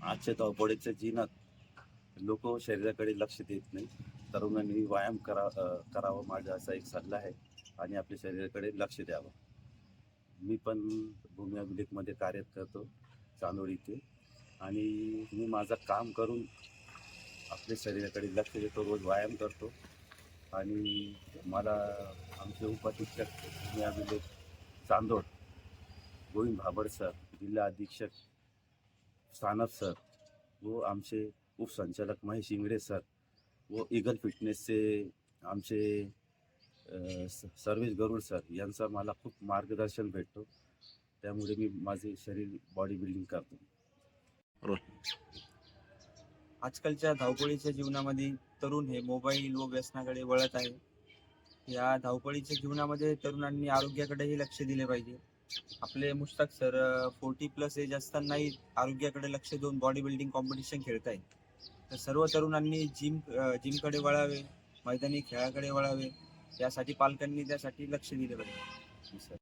आजच्या धावपळीच्या जीवनात लोक शरीराकडे लक्ष देत नाही. तरुणांनी व्यायाम करा करावा माझा असा एक सल्ला आहे आणि आपल्या शरीराकडे लक्ष द्यावं. मी पण भूमी अभिलेखमध्ये कार्य करतो चांदोड इथे. आणि मी माझं काम करून आपल्या शरीराकडे लक्ष देतो रोज व्यायाम करतो. आणि मला आमचे उपाधीक्षक भूमी अभिलेख चांदोड गोविंद भाबड सर जिल्हा अधीक्षक सानप सर. व आमचे उपसंचालक महेश इंगडे सर. व इगल फिटनेसचे आमचे स- सर्वेश गरुड सर. यांचा मला खूप मार्गदर्शन भेटतो. त्यामुळे मी माझे शरीर बॉडी बिल्डिंग करतो. आजकालच्या धावपळीच्या जीवनामध्ये तरुण हे मोबाईल व व्यसनाकडे वळत आहे. या धावपळीच्या जीवनामध्ये तरुणांनी आरोग्याकडेही लक्ष दिले पाहिजे. आपले Mushtaq sir forty plus age असतानाही आरोग्याकडे लक्ष देऊन बॉडी बिल्डिंग कॉम्पिटिशन खेळत तर सर्व तरुणांनी जिम जिमकडे वळावे मैदानी खेळाकडे वळावे यासाठी पालकांनी त्यासाठी लक्ष दिले पाहिजे. सर